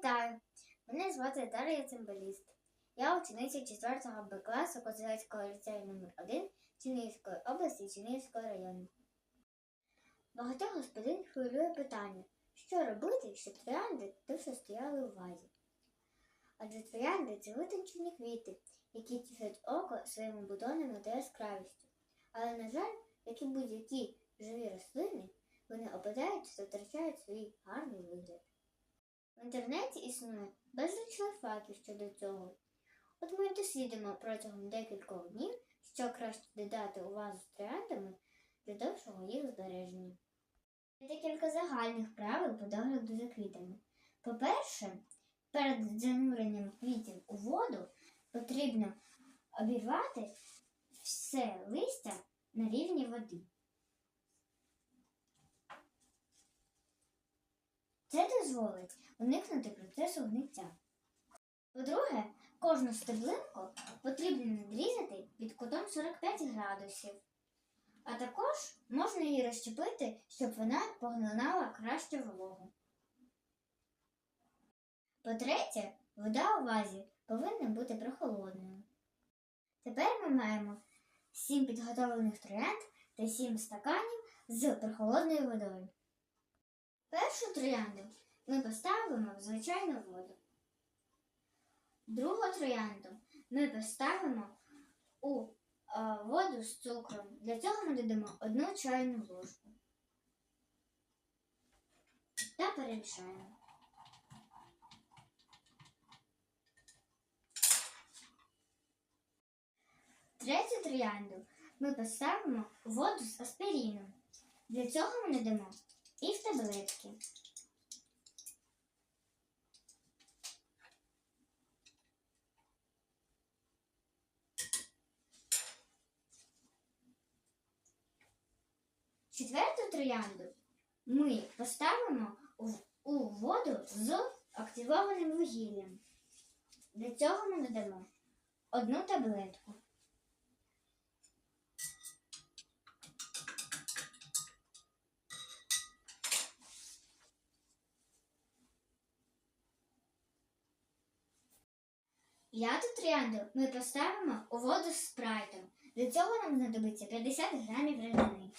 Вітаю! Мене звати Дар'я Цимбаліст. Я учениця 4 Б класу Козацького ліцею номер 1 Чернігівської області Чернігівського району. Багатьох господин хвилює питання, що робити, щоб троянди довше стояли у вазі. Адже троянди це витончені квіти, які тішать око своїми бутонами та яскравістю. Але, на жаль, як і будь-які живі рослини, вони опадають та втрачають свій гарний вигляд. В інтернеті існує безліч лайфхаків щодо цього. От ми дослідимо протягом декількох днів, що краще додати у вазу з трояндами для довшого їх збереження. Є декілька загальних правил по догляду за квітами. По-перше, перед зануренням квітів у воду потрібно обірвати все листя на рівні води. Це дозволить уникнути процесу гниття. По-друге, кожну стеблинку потрібно надрізати під кутом 45 градусів. А також можна її розщепити, щоб вона поглинала краще вологу. По-третє, вода у вазі повинна бути прохолодною. Тепер ми маємо 7 підготовлених троянд та 7 стаканів з прохолодною водою. Першу троянду ми поставимо в звичайну воду. Другу троянду ми поставимо у е, воду з цукром. Для цього ми додамо одну чайну ложку та перемішаємо. Третю троянду ми поставимо у воду з аспіріном. Для цього ми додамо в таблетки. Четверту троянду ми поставимо у, воду з активованим вугіллям. Для цього ми додамо одну таблетку. П'яту троянду ми поставимо у воду з спрайтом. Для цього нам знадобиться 50 грамів рідини.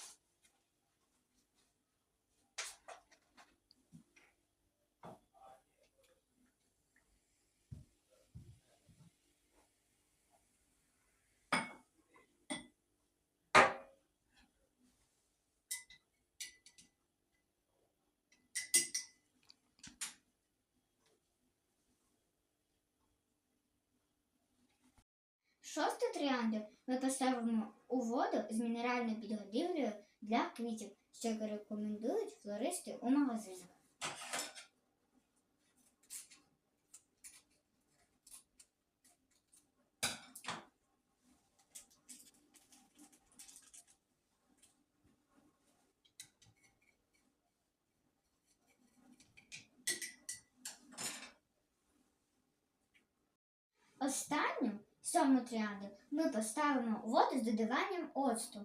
Шосту тріандр ми поставимо у воду з мінеральною підгодівлею для квітів, що рекомендують флористи у магазинах. Сьому троянду ми поставимо воду з додаванням оцту.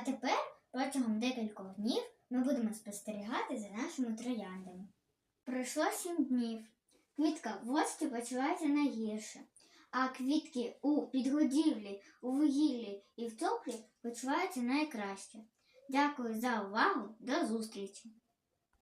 А тепер протягом декількох днів ми будемо спостерігати за нашими трояндами. Пройшло сім днів. Квітка в оцті почувається найгірше, а квітки у підгодівлі, у вугіллі і в цукрі почуваються найкраще. Дякую за увагу. До зустрічі!